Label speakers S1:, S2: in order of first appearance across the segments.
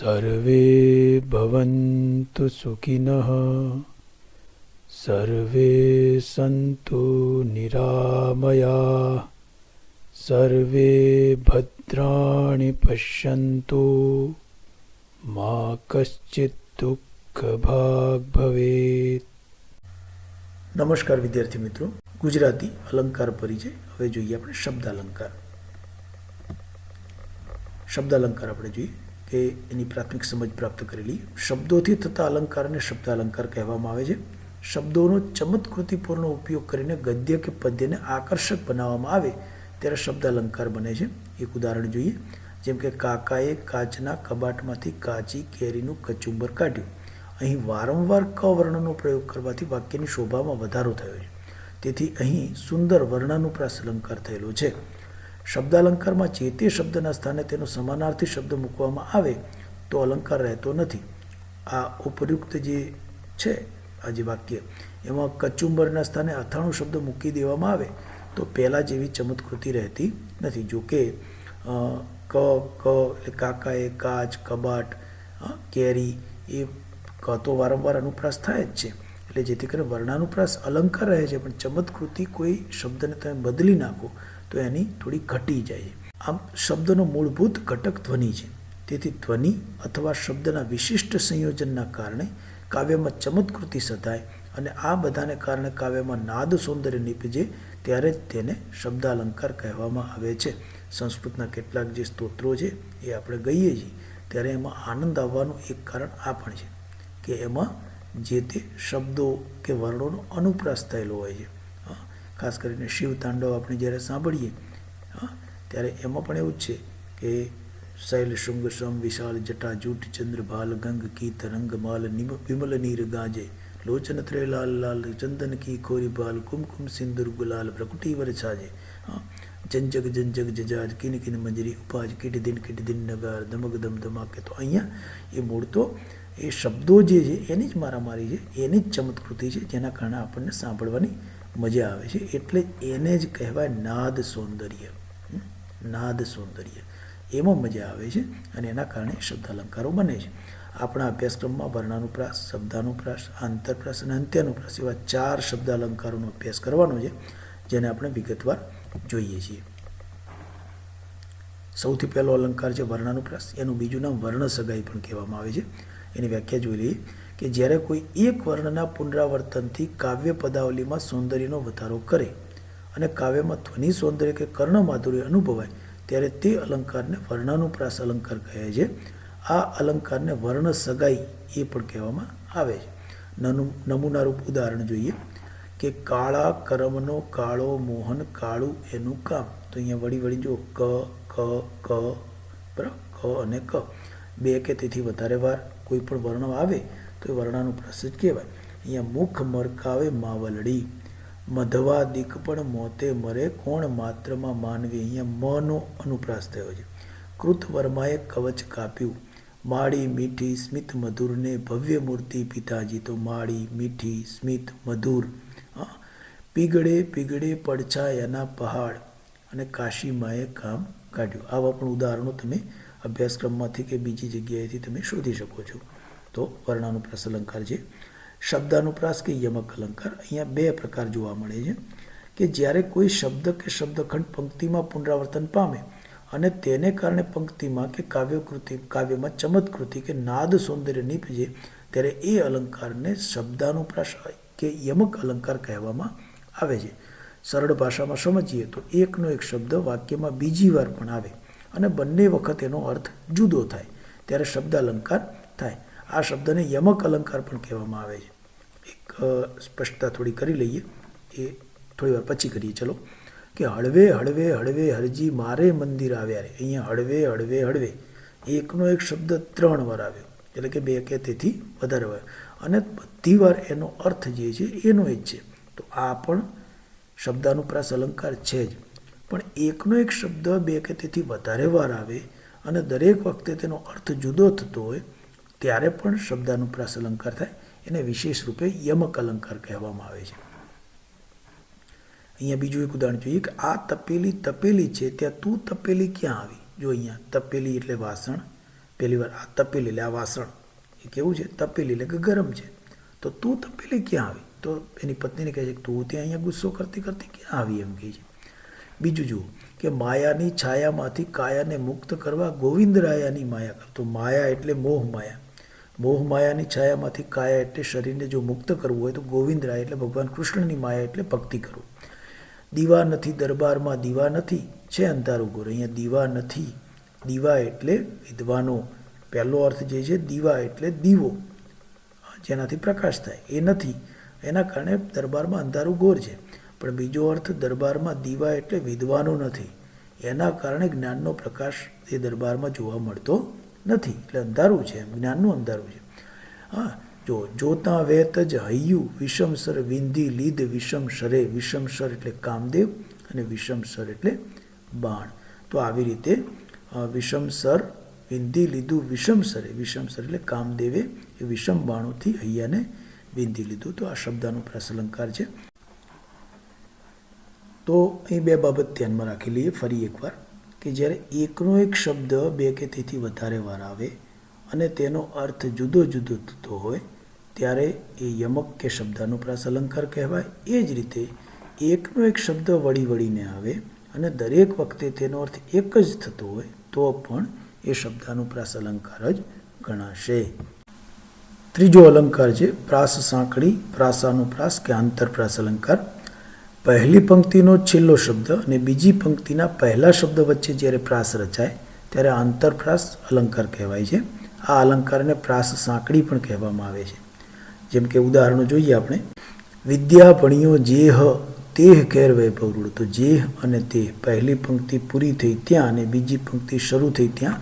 S1: સર્વે ભવન્તુ સુખિનઃ સર્વે સંતુ નિરામયા સર્વે ભદ્રાણિ પશ્યન્તુ મા કશ્ચિત દુઃખ ભાગ ભવેત
S2: નમસ્કાર વિદ્યાર્થી મિત્રો ગુજરાતી અલંકાર પરિચય હવે જોઈએ આપણે શબ્દ અલંકાર શબ્દ અલંકાર આપણે જોઈએ। કે એની પ્રાથમિક સમજ પ્રાપ્ત કરેલી. શબ્દોથી થતા અલંકારને શબ્દ અલંકાર કહેવામાં આવે છે. શબ્દોનો ચમત્કૃતિપૂર્ણ ઉપયોગ કરીને ગદ્ય કે પદ્યને આકર્ષક બનાવવામાં આવે ત્યારે શબ્દ અલંકાર બને છે. એક ઉદાહરણ જોઈએ, જેમ કે કાકાએ કાચના કબાટમાંથી કાચી કેરીનું કચુંબર કાઢ્યું. અહીં વારંવાર ક વર્ણનો પ્રયોગ કરવાથી વાક્યની શોભામાં વધારો થયો છે. તેથી અહીં સુંદર વર્ણાનુપ્રાસ અલંકાર થયેલો છે. શબ્દાલંકારમાં જે તે શબ્દના સ્થાને તેનો સમાનાર્થી શબ્દ મૂકવામાં આવે તો અલંકાર રહેતો નથી. આ ઉપયુક્ત જે છે, આ જે વાક્ય, એમાં કચુંબરના સ્થાને અથાણું શબ્દ મૂકી દેવામાં આવે તો પહેલાં જેવી ચમત્કૃતિ રહેતી નથી. જોકે ક ક એટલે કાકાએ કાચ, કબાટ કેરી એ ક તો વારંવાર અનુપ્રાસ થાય જ છે. એટલે જેથી કરીને વર્ણાનુપ્રાસ અલંકાર રહે છે, પણ ચમત્કૃતિ કોઈ શબ્દને તમે બદલી નાખો તો એની થોડી ઘટી જાય. છે આમ શબ્દનો મૂળભૂત ઘટક ધ્વનિ છે. તેથી ધ્વનિ અથવા શબ્દના વિશિષ્ટ સંયોજનના કારણે કાવ્યમાં ચમત્કૃતિ સધાય અને આ બધાને કારણે કાવ્યમાં નાદ સૌંદર્ય નીપજે ત્યારે જ તેને શબ્દાલંકાર કહેવામાં આવે છે. સંસ્કૃતના કેટલાક જે સ્તોત્રો છે એ આપણે ગઈએ છીએ, ત્યારે એમાં આનંદ આવવાનું એક કારણ આ પણ છે કે એમાં જે તે શબ્દો કે વર્ણોનો અનુપ્રાસ થયેલો હોય છે. ખાસ કરીને શિવ તાંડવ આપણે જ્યારે સાંભળીએ હા, ત્યારે એમાં પણ એવું જ છે કે શૈલ શૃંગ શ્રમ વિશાળ જટા જૂટ ચંદ્ર ભાલ ગંગ કી તરંગ માલ નિમ વિમલ નીર ગાજે. લોચન ત્રે લાલ ચંદન કી ખોરી બાલ કુમકુમ સિંદુર ગુલાલ પ્રકુટી વર છાજે. હા, જંજગ જંજગ જજાજ કિન કિન મંજરી ઉપાજ કીટ દિન કીટ દિન નગાર ધમક ધમ ધમાકે. તો અહીંયા એ મૂળ તો એ શબ્દો જે છે એની જ મારામારી છે એની જ ચમત્કૃતિ છે જેના કારણે આપણને સાંભળવાની મજા આવે છે. એટલે એને જ કહેવાય નાદ સૌંદર્ય. નાદ સૌંદર્ય. એમાં મજા આવે છે અને એના કારણે શબ્દ અલંકારો બને છે. આપણા અભ્યાસક્રમમાં વર્ણાનુપ્રાસ, શબ્દાનુપ્રાસ, આંતરપ્રાસ અને અંત્યાનુપ્રાસ એવા ચાર શબ્દ અલંકારોનો અભ્યાસ કરવાનો છે, જેને આપણે વિગતવાર જોઈએ છીએ. સૌથી પહેલો અલંકાર છે વર્ણાનુપ્રાસ. એનું બીજું નામ વર્ણ સગાઈ પણ કહેવામાં આવે છે. એની વ્યાખ્યા જોઈ લઈએ. કે જ્યારે કોઈ એક વર્ણના પુનરાવર્તનથી કાવ્ય પદાવલીમાં સૌંદર્યનો વધારો કરે અને કાવ્યમાં ધ્વનિ, સૌંદર્ય કે કર્ણ માધુર્ય અનુભવાય, ત્યારે તે અલંકારને વર્ણાનુપ્રાસ અલંકાર કહે છે. આ અલંકારને વર્ણ સગાઈ એ પણ કહેવામાં આવે છે. નમૂનારૂપ ઉદાહરણ જોઈએ કે કાળા કરમનો કાળો મોહન કાળું એનું કામ. તો અહીંયા વળી વળી જો ક ક ક, બરાબર, ક અને ક. બે કે તેથી વધારે વાર કોઈ પણ વર્ણ આવે તો એ વર્ણાનુપ્રાસ જ કહેવાય. અહીંયા મુખ મરકાવે માવલડી. મધવા દીક પણ મોતે મરે, કોણ માત્રમાં માનવી? અહીંયા મનો અનુપ્રાસ થયો છે. કૃતવર્માએ કવચ કાપ્યું. માળી મીઠી સ્મિત મધુરને ભવ્ય મૂર્તિ પિતાજી, તો માળી મીઠી સ્મિત મધુર. હા, પીગળે પીગળે પડછાયાના પહાડ. અને કાશીમાએ કામ કાઢ્યું. આવા પણ ઉદાહરણો તમે અભ્યાસક્રમમાંથી કે બીજી જગ્યાએથી તમે શોધી શકો છો. તો વર્ણાનુપ્રાસ અલંકાર છે. શબ્દાનુપ્રાસ કે યમક અલંકાર અહીંયા બે પ્રકાર જોવા મળે છે કે જ્યારે કોઈ શબ્દ કે શબ્દખંડ પંક્તિમાં પુનરાવર્તન પામે અને તેને કારણે પંક્તિમાં કે કાવ્યકૃતિ, કાવ્યમાં ચમત્કૃતિ કે નાદ સૌંદર્ય નીપજે, ત્યારે એ અલંકારને શબ્દાનુપ્રાસ કે યમક અલંકાર કહેવામાં આવે છે. સરળ ભાષામાં સમજીએ તો એકનો એક શબ્દ વાક્યમાં બીજી વાર પણ આવે અને બંને વખત એનો અર્થ જુદો થાય. ત્યારે શબ્દ અલંકાર થાય. આ શબ્દને યમક અલંકાર પણ કહેવામાં આવે છે. એક સ્પષ્ટતા થોડી કરી લઈએ એ થોડી વાર પછી કરીએ. ચલો. કે હળવે હળવે હળવે, હરજી મારે મંદિર આવ્યા રે. અહીંયા હળવે હળવે હળવે. એકનો એક શબ્દ ત્રણ વાર આવ્યો. એટલે કે બે કે તેથી વધારે વાર. અને બધી વાર એનો અર્થ જે છે એનો જ છે. તો આ પણ શબ્દાનુપ્રાસ અલંકાર છે જ. પણ એકનો એક શબ્દ બે કે તેથી વધારે વાર આવે અને દરેક વખતે તેનો અર્થ જુદો થતો હોય ત્યારે પણ શબ્દાનુપ્રાસ અલંકાર થાય, એને વિશેષ રૂપે યમક અલંકાર કહેવામાં આવે છે. અહીંયા બીજું એક ઉદાહરણ જોઈએ કે આ તપેલી તપેલી છે, ત્યાં તું તપેલી ક્યાં આવી? જો અહીંયા તપેલી એટલે વાસણ, પહેલી વાર આ તપેલી એટલે આ વાસણ. એ કેવું છે? તપેલી એટલે કે ગરમ છે. તો તું તપેલી ક્યાં આવી? તો એની પત્નીને કહે છે કે તું ત્યાં અહીંયા ગુસ્સો કરતી કરતી ક્યાં આવી એમ કહે છે. બીજું જુઓ કે માયાની છાયામાંથી કાયાને મુક્ત કરવા ગોવિંદરાયાની માયા કર. તો માયા એટલે મોહ માયા. મોહ માયાની છાયામાંથી કાયા એટલે શરીરને જો મુક્ત કરવું હોય તો ગોવિંદરાય એટલે ભગવાન કૃષ્ણની માયા એટલે ભક્તિ કરવું. દીવા નથી દરબારમાં, દીવા નથી, છે અંધારું ગોર અહીંયા દીવા નથી, દીવા એટલે વિદ્વાનો. પહેલો અર્થ જે છે, દીવા એટલે દીવો. જેનાથી પ્રકાશ થાય. એ નથી. એના કારણે દરબારમાં અંધારું ઘોર છે. પણ બીજો અર્થ, દરબારમાં દીવા એટલે વિદ્વાનો નથી. એના કારણે જ્ઞાનનો પ્રકાશ એ દરબારમાં જોવા મળતો નથી. એટલે અંધારું છે, જ્ઞાનનું અંધારું છે. હા, જો જોતા વેત જ હૈયું વિષમસર વિંધી લીધ વિષમસરે વિષમસર એટલે કામદેવ અને વિષમસર એટલે બાણ. તો આવી રીતે વિષમસર વિંધી લીધું વિષમસરે વિષમસર એટલે કામદેવે, એ વિષમ બાણોથી હૈયાને વિંધી લીધું. તો આ શબ્દનો પ્રસલંકાર છે. તો અહીં બે બાબત ધ્યાનમાં રાખી લઈએ ફરી એકવાર. કે જ્યારે એકનો એક શબ્દ બે કે તેથી વધારે વાર આવે અને તેનો અર્થ જુદો જુદો થતો હોય, ત્યારે એ યમક કે શબ્દાનુપ્રાસ અલંકાર કહેવાય. એ જ રીતે એકનો એક શબ્દ વળી વળીને આવે અને દરેક વખતે તેનો અર્થ એક જ થતો હોય, તો પણ એ શબ્દાનુપ્રાસ અલંકાર જ ગણાશે. ત્રીજો અલંકાર છે પ્રાસ સાંકળી. પ્રાસાનુપ્રાસ કે આંતરપ્રાસ અલંકાર. પહેલી પંક્તિનો છેલ્લો શબ્દ અને બીજી પંક્તિના પહેલા શબ્દ વચ્ચે જ્યારે પ્રાસ રચાય, ત્યારે આંતરપ્રાસ અલંકાર કહેવાય છે. આ અલંકારને પ્રાસ સાંકળી પણ કહેવામાં આવે છે. જેમ કે ઉદાહરણો જોઈએ આપણે. વિદ્યા ભણ્યો જેહ તેહ કેર વૈભવરૂળ તો જેહ અને તેહ પહેલી પંક્તિ પૂરી થઈ ત્યાં અને બીજી પંક્તિ શરૂ થઈ ત્યાં.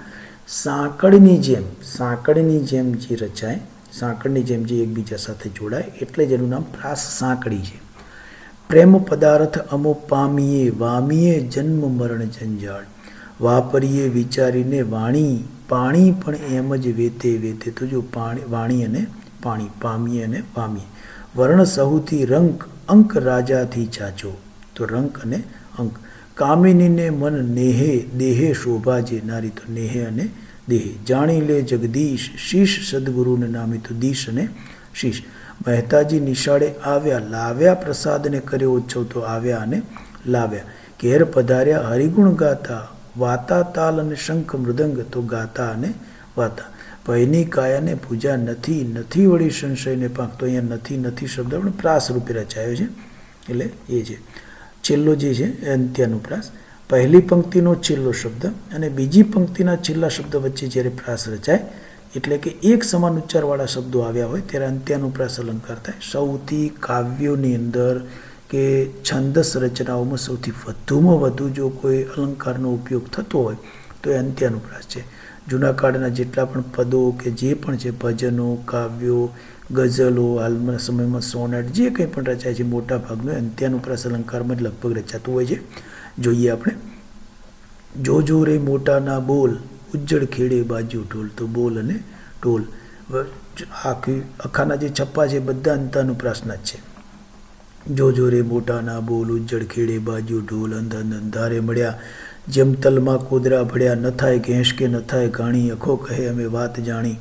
S2: સાંકળની જેમ સાંકળની જેમ જે રચાય, સાંકળની જેમ જે એકબીજા સાથે જોડાય, એટલે જ એનું નામ પ્રાસ સાંકળી છે. પ્રેમ પદાર્થ અમો પામીએ વામીએ જન્મ મરણ જંજાળ. વાપરીએ, વિચારીને વાણી, પાણી પણ એમ જ વેતે વેતે તો જો પાણી, વાણી અને પાણી, પામીએ અને પામીએ વર્ણ સહુથી રંક, અંક રાજાથી ચાચો તો રંક અને અંક. કામિનીને મન નેહે, દેહે શોભા જે નારી તો નેહે અને દેહે. જાણી લે જગદીશ, શીશ સદગુરુને નામે તો દીશ અને શીશ. મહેતાજી નિશાળે આવ્યા, લાવ્યા પ્રસાદને કર્યો ઉત્સવ તો આવ્યા અને લાવ્યા. ઘેર પધાર્યા, હરિગુણ ગાતા, વાતા તાલ અને શંખ મૃદંગ તો ગાતા અને વાતા. ભયની કાયાને પૂજા નથી નથી વળી સંશયને પાંખ. તો અહીંયા નથી નથી શબ્દ, પણ પ્રાસ રૂપે રચાયો છે. એટલે એ છે. છેલ્લો જે છે એ અંત્યનું પ્રાસ. પહેલી પંક્તિનો છેલ્લો શબ્દ અને બીજી પંક્તિના છેલ્લા શબ્દ વચ્ચે જ્યારે પ્રાસ રચાય, એટલે કે એક સમાન ઉચ્ચારવાળા શબ્દો આવ્યા હોય, ત્યારે અંત્યાનુપ્રાસ અલંકાર થાય. સૌથી કાવ્યોની અંદર કે છંદસ રચનાઓમાં સૌથી વધુમાં વધુ જો કોઈ અલંકારનો ઉપયોગ થતો હોય, તો એ અંત્યાનુપ્રાસ છે. જૂના કાળના જેટલા પણ પદો કે જે પણ છે, ભજનો, કાવ્યો, ગઝલો, હાલના સમયમાં સોનેટ, જે કંઈ પણ રચાય છે મોટા ભાગનું અંત્યાનુપ્રાસ અલંકારમાં જ લગભગ રચાતું હોય છે. જોઈએ આપણે. જો જો રે મોટાના બોલ, ઉજ્જડ ખેડે બાજુ ઢોલ, તો બોલ અને ઢોલ. આખી અખાના જે છપ્પા છે, બધા અંતાનુપ્રાસના જ છે. જો જો રે મોટાના બોલ, ઉજ્જડ ખેડે બાજુ ઢોલ અંધ અંધ અંધારે મળ્યા. જેમ તલમાં કોદરા ભળ્યા, ન થાય ઘેંસ કે ન થાય ઘાણી અખો કહે અમે વાત જાણી.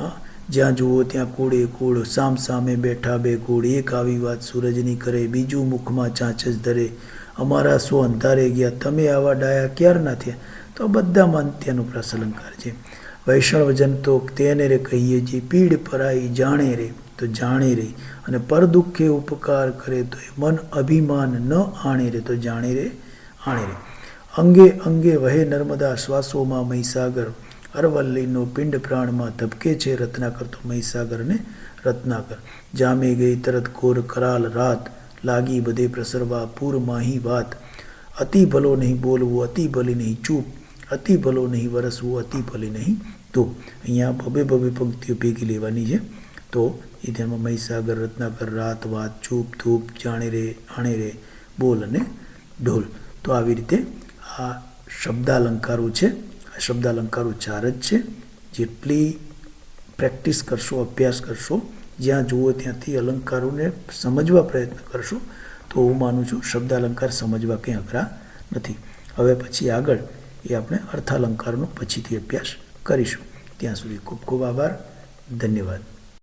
S2: હા, જ્યાં જુઓ ત્યાં કુળે કૂળ સામ સામે બેઠા બે કૂળ એક આવી વાત સૂરજની કરે, બીજું મુખમાં ચાંચ જ ધરે. અમારા શું અંધારે ગયા? તમે આવા ડાયા ક્યારના થયા? તો બધામાં અંત્યનું પ્રસલંકાર છે વૈષ્ણવજન તો તેને રે કહીએ જે પીડ પરાઈ જાણે રે, તો જાણે રે. અને પર દુઃખે ઉપકાર કરે તો એ મન અભિમાન ન આણે રે, તો જાણે રે, આણે રે. અંગે અંગે વહે નર્મદા શ્વાસોમાં મહીસાગર. અરવલ્લીનો પિંડ પ્રાણમાં ધબકે છે રત્નાકર, તો મહીસાગર ને રત્નાકર. જામે ગઈ તરત કોર કરાલ રાત. લાગી બધે પ્રસરવા પૂર માહી વાત. અતિ ભલો નહીં બોલવું, અતિ ભલી નહીં ચૂપ. અતિ ભલો નહીં વરસવું, અતિ ભલી નહીં તો અહીંયા ભબે ભબે પંક્તિઓ ભેગી લેવાની છે. તો એ તેમાં મહીસાગર, રત્નાકર, રાત, વાત, ચૂપ, ધૂપ, જાણે રે, આણે રે, બોલ અને ઢોલ. તો આવી રીતે આ શબ્દાલંકારો છે, આ શબ્દાલંકારો ચાર જ છે. જેટલી પ્રેક્ટિસ કરશો, અભ્યાસ કરશો જ્યાં જુઓ ત્યાંથી અલંકારોને સમજવા પ્રયત્ન કરશો, તો હું માનું છું શબ્દાલંકાર સમજવા કંઈ અઘરા નથી. હવે પછી આગળ એ આપણે અર્થાલંકારનો પછીથી અભ્યાસ કરીશું. ત્યાં સુધી ખૂબ ખૂબ આભાર. ધન્યવાદ.